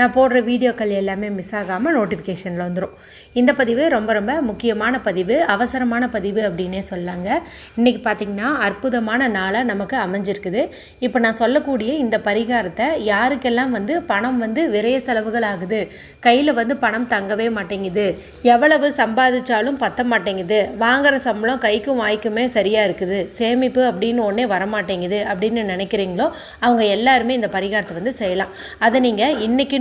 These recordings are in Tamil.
நான் போடுற வீடியோக்கள் எல்லாமே மிஸ் ஆகாமல் நோட்டிஃபிகேஷனில் வந்துடும் இந்த பதிவு ரொம்ப ரொம்ப முக்கியமான பதிவு அவசரமான பதிவு அப்படின்னே சொல்லாங்க. இன்றைக்கி பார்த்திங்கன்னா அற்புதமான நாளாக நமக்கு அமைஞ்சிருக்குது. இப்போ நான் சொல்லக்கூடிய இந்த பரிகாரத்தை யாருக்கெல்லாம் வந்து பணம் வந்து விரைய செலவுகள் ஆகுது கையில் வந்து பணம் தங்கவே மாட்டேங்குது எவ்வளவு சம்பாதிச்சாலும் பத்த மாட்டேங்குது வாங்குற சம்பளம் கைக்கும் வாய்க்குமே சரியாக இருக்குது சேமிப்பு அப்படின்னு ஒன்றே வரமாட்டேங்குது அப்படின்னு நினைக்கிறீங்களோ அவங்க எல்லாருமே இந்த பரிகாரத்தை வந்து செய்யலாம். அதை நீங்கள்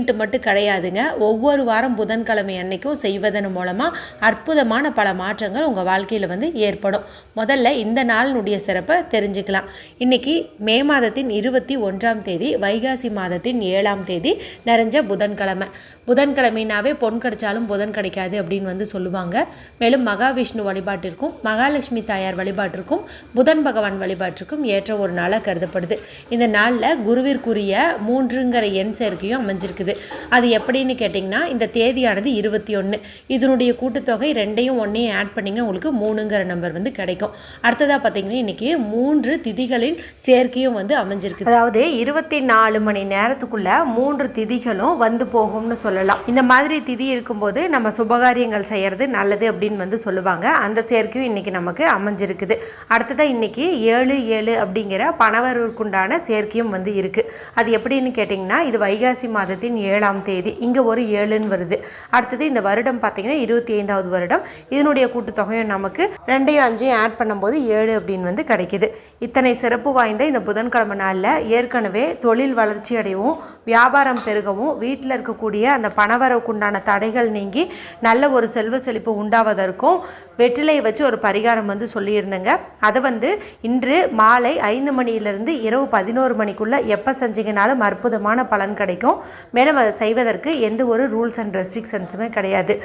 இன்னைக்குன்ட்டு மட்டும் கிடையாதுங்க. ஒவ்வொரு வாரம் புதன்கிழமை அன்னைக்கும் செய்வதன் மூலமாக அற்புதமான பல மாற்றங்கள் உங்கள் வாழ்க்கையில் வந்து ஏற்படும். முதல்ல இந்த நாளினுடைய சிறப்பை தெரிஞ்சுக்கலாம். இன்னைக்கு மே மாதத்தின் இருபத்தி ஒன்றாம் தேதி வைகாசி மாதத்தின் ஏழாம் தேதி நிறைஞ்ச புதன்கிழமை. புதன்கிழமைனாவே பொன் கிடைச்சாலும் புதன் கிடைக்காது அப்படின்னு வந்து சொல்லுவாங்க. மேலும் மகாவிஷ்ணு வழிபாட்டிற்கும் மகாலட்சுமி தாயார் வழிபாட்டிற்கும் புதன் பகவான் வழிபாட்டிற்கும் ஏற்ற ஒரு நாளாக கருதப்படுது. இந்த நாளில் குருவிற்குரிய மூன்றுங்கிற எண் சேர்க்கையும் அமைஞ்சிருக்குது. அது எப்படின்னு கேட்டிங்கன்னா இந்த தேதியானது இருபத்தி ஒன்று இதனுடைய கூட்டுத்தொகை ரெண்டையும் ஒன்றையும் ஆட் பண்ணிங்கன்னா உங்களுக்கு மூணுங்கிற நம்பர் வந்து கிடைக்கும். அடுத்ததாக பார்த்தீங்கன்னா இன்றைக்கி மூன்று திதிகளின் சேர்க்கையும் வந்து அமைஞ்சிருக்கு. அதாவது இருபத்தி நாலு மணி நேரத்துக்குள்ள மூன்று திதிகளும் வந்து போகும்னு சொல்லலாம். இந்த மாதிரி திதி இருக்கும்போது நம்ம சுபகாரியங்கள் செய்கிறது நல்லது அப்படின்னு வந்து சொல்லுவாங்க. அந்த சேர்க்கையும் இன்னைக்கு நமக்கு அமைஞ்சிருக்குது. அடுத்ததாக இன்றைக்கி ஏழு ஏழு அப்படிங்கிற பணவருக்குண்டான சேர்க்கையும் வந்து இருக்குது அது எப்படின்னு கேட்டிங்கன்னா இது வைகாசி மாதத்தின் ஏழாம் தேதி. இங்கே ஒரு ஏழுன்னு வருது. அடுத்தது இந்த வருடம் பார்த்தீங்கன்னா இருபத்தி ஐந்தாவது வருடம். இதனுடைய கூட்டுத்தொகையும் நமக்கு ரெண்டையும் அஞ்சையும் ஆட் பண்ணும்போது ஏழு அப்படின்னு வந்து கிடைக்குது. இத்தனை சிறப்பு வாய்ந்த இந்த புதன்கிழமை நாளில் ஏற்கனவே தொழில் வளர்ச்சி அடையவும் வியாபாரம் பெருகவும் வீட்டில் இருக்கக்கூடிய அந்த பணவரவுக்குண்டான தடைகள் நீங்கி நல்ல ஒரு செல்வ செழிப்பு உண்டாவதற்கும் வெற்றிலையை வச்சு ஒரு பரிகாரம் வந்து சொல்லியிருந்தேங்க. அதை வந்து இன்று மாலை ஐந்து மணியிலிருந்து இரவு பதினோரு மணிக்குள்ளே எப்போ செஞ்சீங்கனாலும் அற்புதமான பலன் கிடைக்கும். மேலும் அதை செய்வதற்கு எந்த ஒரு ரூல்ஸ் அண்ட் ரெஸ்ட்ரிக்ஷன்ஸுமே கிடையாது.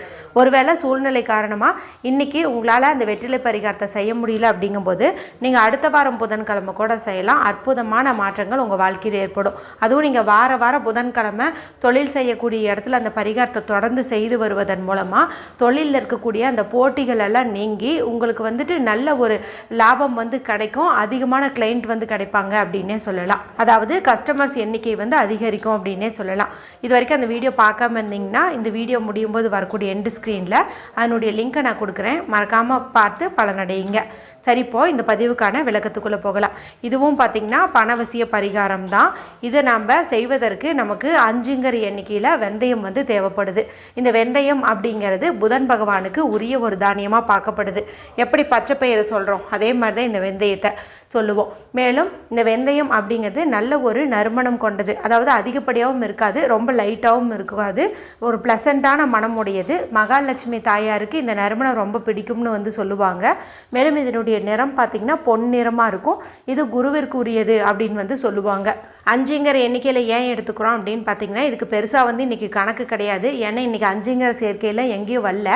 ஒருவேளை சூழ்நிலை காரணமாக இன்றைக்கி உங்களால் அந்த வெற்றிலை பரிகாரத்தை செய்ய முடியல அப்படிங்கும்போது நீங்கள் அடுத்த வாரம் புதன்கிழமை கூட செய்யலாம். அற்புதமான மாற்றங்கள் உங்கள் வாழ்க்கையில் ஏற்படும். அதுவும் நீங்கள் வார வாரம் புதன்கிழமை தொழில் செய்யக்கூடிய இடத்துல அந்த பரிகாரத்தை தொடர்ந்து செய்து வருவதன் மூலமாக தொழிலில் இருக்கக்கூடிய அந்த போட்டிகள் எல்லாம் நீங்கி உங்களுக்கு வந்துட்டு நல்ல ஒரு லாபம் வந்து கிடைக்கும். அதிகமான கிளைண்ட் வந்து கிடைப்பாங்க அப்படின்னே சொல்லலாம். அதாவது கஸ்டமர்ஸ் எண்ணிக்கை வந்து அதிகரிக்கும் அப்படின்னே சொல்லலாம். இது வரைக்கும் அந்த வீடியோ பார்க்காம இருந்தீங்கன்னா இந்த வீடியோ முடியும் போது வரக்கூடிய எண்டு ஸ்க்ரீனில் அதனுடைய லிங்க்கை நான் கொடுக்குறேன். மறக்காமல் பார்த்து பலனடையுங்க. சரி இப்போ இந்த பதிவுக்கான விளக்கத்துக்குள்ளே போகலாம். இதுவும் பார்த்திங்கன்னா பணவசிய பரிகாரம் தான். இதை நம்ம செய்வதற்கு நமக்கு அஞ்சுங்கிற எண்ணிக்கையில் வெந்தயம் வந்து தேவைப்படுது. இந்த வெந்தயம் அப்படிங்கிறது புதன் பகவானுக்கு உரிய ஒரு தானியமாக பார்க்கப்படுது. எப்படி பச்சை பயிறு சொல்கிறோம் அதே மாதிரி தான் இந்த வெந்தயத்தை சொல்லுவோம். மேலும் இந்த வெந்தயம் அப்படிங்கிறது நல்ல ஒரு நறுமணம் கொண்டது. அதாவது அதிகப்படியாகவும் இருக்காது ரொம்ப லைட்டாகவும் இருக்காது. ஒரு ப்ளசண்ட்டான மனமுடையது. மகாலட்சுமி தாயாருக்கு இந்த நறுமணம் ரொம்ப பிடிக்கும்னு வந்து சொல்லுவாங்க. மேலும் இதனுடைய நிறம் பார்த்திங்கன்னா பொன் நிறமாக இருக்கும். இது குருவிற்கு உரியது அப்படின்னு வந்து சொல்லுவாங்க. அஞ்சுங்கிற எண்ணிக்கையில் ஏன் எடுத்துக்கிறோம் அப்படின்னு பார்த்தீங்கன்னா இதுக்கு பெருசாக வந்து இன்றைக்கி கணக்கு கிடையாது. ஏன்னா இன்றைக்கி அஞ்சுங்கிற சேர்க்கையில் எங்கேயும் வரல.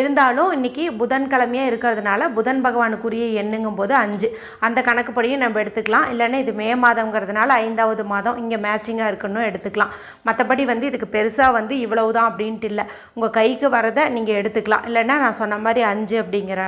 இருந்தாலும் இன்றைக்கி புதன்கிழமையாக இருக்கிறதுனால புதன் பகவானுக்குரிய எண்ணுங்கும் போது அஞ்சு. அந்த கணக்குப்படியும் நம்ம எடுத்துக்கலாம். இல்லைன்னா இது மே மாதங்கிறதுனால ஐந்தாவது மாதம் இங்கே மேட்சிங்காக இருக்குன்னு எடுத்துக்கலாம். மற்றபடி வந்து இதுக்கு பெருசாக வந்து இவ்வளவு தான் அப்படின்ட்டு இல்லை. உங்கள் கைக்கு வரதை நீங்கள் எடுத்துக்கலாம். இல்லைன்னா நான் சொன்ன மாதிரி அஞ்சு அப்படிங்கிற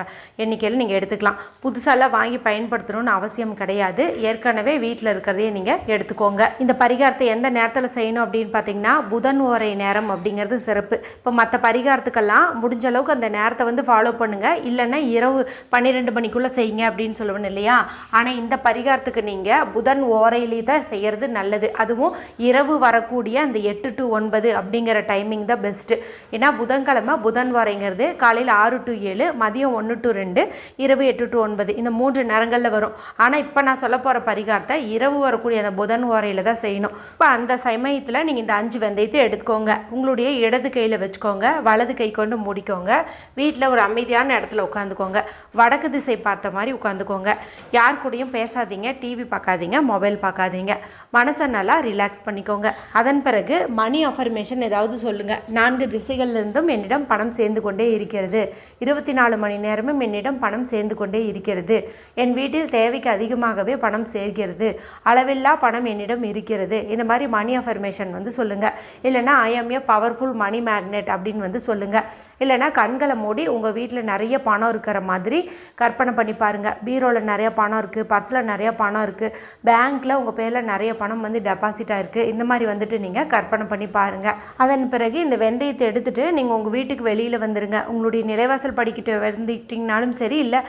எண்ணிக்கையில் நீங்கள் எடுத்துக்கலாம். புதுசாலாம் வாங்கி பயன்படுத்தணும்னு அவசியம் கிடையாது. ஏற்கனவே வீட்டில் இருக்கிறதையே நீங்கள் எடுத்துக்கோங்க. இந்த பரிகாரத்தை எந்த நேரத்தில் செய்யணும் அப்படின்னு பார்த்தீங்கன்னா புதன் ஓரை நேரம் அப்படிங்கிறது சிறப்பு. இப்போ மற்ற பரிகாரத்துக்கெல்லாம் முடிஞ்ச அளவுக்கு அந்த நேரத்தை வந்து ஃபாலோ பண்ணுங்கள் இல்லைன்னா இரவு பன்னிரெண்டு மணிக்குள்ளே செய்யுங்க அப்படின்னு சொல்லுவேன் இல்லையா? ஆனால் இந்த பரிகாரத்துக்கு நீங்கள் புதன் ஓரையிலே தான் செய்கிறது நல்லது. அதுவும் இரவு வரக்கூடிய அந்த எட்டு டு ஒன்பது அப்படிங்கிற டைமிங் தான் பெஸ்ட்டு ஏன்னா புதன்கிழமை புதன் வரைங்கிறது காலையில் ஆறு டு ஏழு மதியம் ஒன்று டு ரெண்டு இரவு எட்டு டு ஒன்பது. இந்த மூன்று நேரங்களில் வரும். ஆனால் இப்போ நான் சொல்ல போகிற பரிகாரத்தை இரவு வரக்கூடிய அந்த புதன் ஓரையில் தான் செய்யணும். இப்போ அந்த சமயத்தில் நீங்கள் இந்த அஞ்சு வெந்தயத்தை எடுத்துக்கோங்க. உங்களுடைய இடது கையில் வச்சுக்கோங்க. வலது கை கொண்டு மூடிக்கோங்க. வீட்டில் ஒரு அமைதியான இடத்துல உட்காந்துக்கோங்க. வடக்கு திசை பார்த்த மாதிரி உட்காந்துக்கோங்க. யார் கூடயும் பேசாதீங்க. டிவி பார்க்காதீங்க. மொபைல் பார்க்காதீங்க. மனசை நல்லா ரிலாக்ஸ் பண்ணிக்கோங்க. அதன் பிறகு மணி அஃபர்மேஷன் ஏதாவது சொல்லுங்கள் நான்கு திசைகளிலிருந்தும் என்னிடம் பணம் சேர்ந்து கொண்டே இருக்கிறது. இருபத்தி நாலு மணி நேரமும் என்னிடம் பணம் சேர்ந்து கொண்டே இருக்கிறது. என் வீட்டில் தேவைக்கு அதிகமாகவே பணம் சேர்கிறது. அளவில்லா பணம் என்னிடம் இருக்கிறது. இந்த மாதிரி மணி அஃபர்மேஷன் வந்து சொல்லுங்கள் இல்லைன்னா I am a powerful money magnet அப்படின்னு வந்து சொல்லுங்கள் இல்லைன்னா கண்களை மூடி உங்கள் வீட்டில் நிறைய பணம் இருக்கிற மாதிரி கற்பனை பண்ணி பாருங்கள் பீரோவில் நிறைய பணம் இருக்குது பர்ஸில் நிறைய பணம் இருக்குது பேங்க்கில் உங்கள் பேரில் நிறைய பணம் வந்து டெபாசிட் ஆகிருக்கு இந்த மாதிரி வந்துட்டு நீங்கள் கற்பனை பண்ணி பாருங்கள் அதன் பிறகு இந்த வெந்தயத்தை எடுத்துகிட்டு நீங்கள் உங்கள் வீட்டுக்கு வெளியில் வந்துடுங்க உங்களுடைய நிலைவாசல் படிக்கிட்டு வந்துட்டிங்கனாலும் சரி இல்லை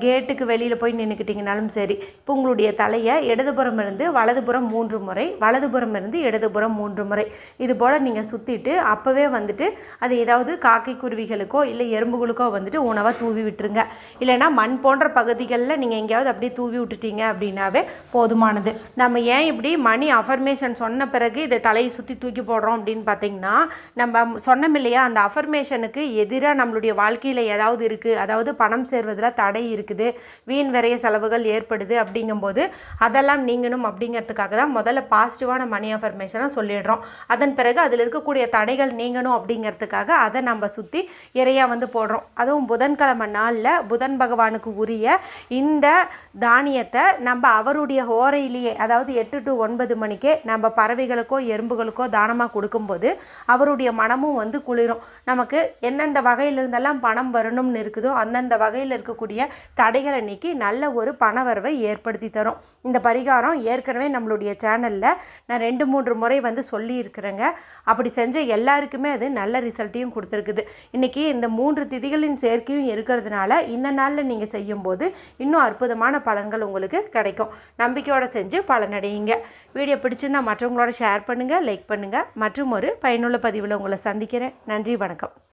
கேட்டுக்கு வெளியில் போய் நின்றுக்கிட்டிங்கனாலும் சரி இப்போ உங்களுடைய தலையை இடதுபுறம் இருந்து வலதுபுறம் மூன்று முறை வலதுபுறம் இருந்து இடதுபுறம் மூன்று முறை. இது போல் நீங்கள் சுற்றிட்டு அப்போவே வந்துட்டு அது ஏதாவது காக்கை குருவிகளுக்கோ இல்லை எறும்புகளுக்கோ வந்துட்டு உணவாக தூவி விட்டுருங்க. இல்லைன்னா மண் போன்ற பகுதிகளில் நீங்கள் எங்கேயாவது அப்படியே தூவி விட்டுட்டீங்க அப்படின்னாவே போதுமானது. நம்ம ஏன் இப்படி மணி அஃபர்மேஷன் சொன்ன பிறகு இதை தலையை சுற்றி தூக்கி போடுறோம் அப்படின்னு பார்த்தீங்கன்னா நம்ம சொன்னோம் இல்லையா அந்த அஃபர்மேஷனுக்கு எதிராக நம்மளுடைய வாழ்க்கையில் ஏதாவது இருக்குது அதாவது பணம் சேர்வதில் தடை இருக்குது வீண் விரைய செலவுகள் ஏற்படுது அப்படிங்கும்போது அதெல்லாம் நீங்கணும் அப்படிங்கிறதுக்காக தான் முதல்ல பாசிட்டிவான மணி அஃபர்மேஷனை சொல்லிடுறோம். அதன் பிறகு அதில் இருக்கக்கூடிய தடைகள் நீங்கணும் அப்படிங்கிறதுக்காக அதை நம்ம சுற்றி இறையாக வந்து போடுறோம். அதுவும் புதன்கிழமை நாளில் புதன் பகவானுக்கு உரிய இந்த தானியத்தை நம்ம அவருடைய ஹோரையிலேயே அதாவது எட்டு டு ஒன்பது மணிக்கே நம்ம பறவைகளுக்கோ எறும்புகளுக்கோ தானமாக கொடுக்கும்போது அவருடைய மனமும் வந்து குளிரும். நமக்கு எந்தெந்த வகையிலிருந்தெல்லாம் பணம் வரணும்னு இருக்குதோ அந்தந்த வகையில் இருக்கக்கூடிய தடைகளை நீக்கி நல்ல ஒரு பணவரவை ஏற்படுத்தி தரும். இந்த பரிகாரம் ஏற்கனவே நம்மளுடைய சேனலில் நான் ரெண்டு மூன்று முறை வந்து சொல்லியிருக்கிறேங்க. அப்படி செஞ்ச எல்லாருக்குமே அது நல்ல ரிசல்ட்டையும் கொடுத்துருக்குது. இன்றைக்கி இந்த மூன்று திதிகளின் சேர்க்கையும் இருக்கிறதுனால இந்த நாளில் நீங்கள் செய்யும்போது இன்னும் அற்புதமான பலன்கள் உங்களுக்கு கிடைக்கும். நம்பிக்கையோடு செஞ்சு பலனடையுங்க. வீடியோ பிடிச்சிருந்தா மற்றவங்களோட ஷேர் பண்ணுங்கள் லைக் பண்ணுங்கள் மற்றும் ஒரு பயனுள்ள பதிவில் உங்களை சந்திக்கிறேன். நன்றி வணக்கம்.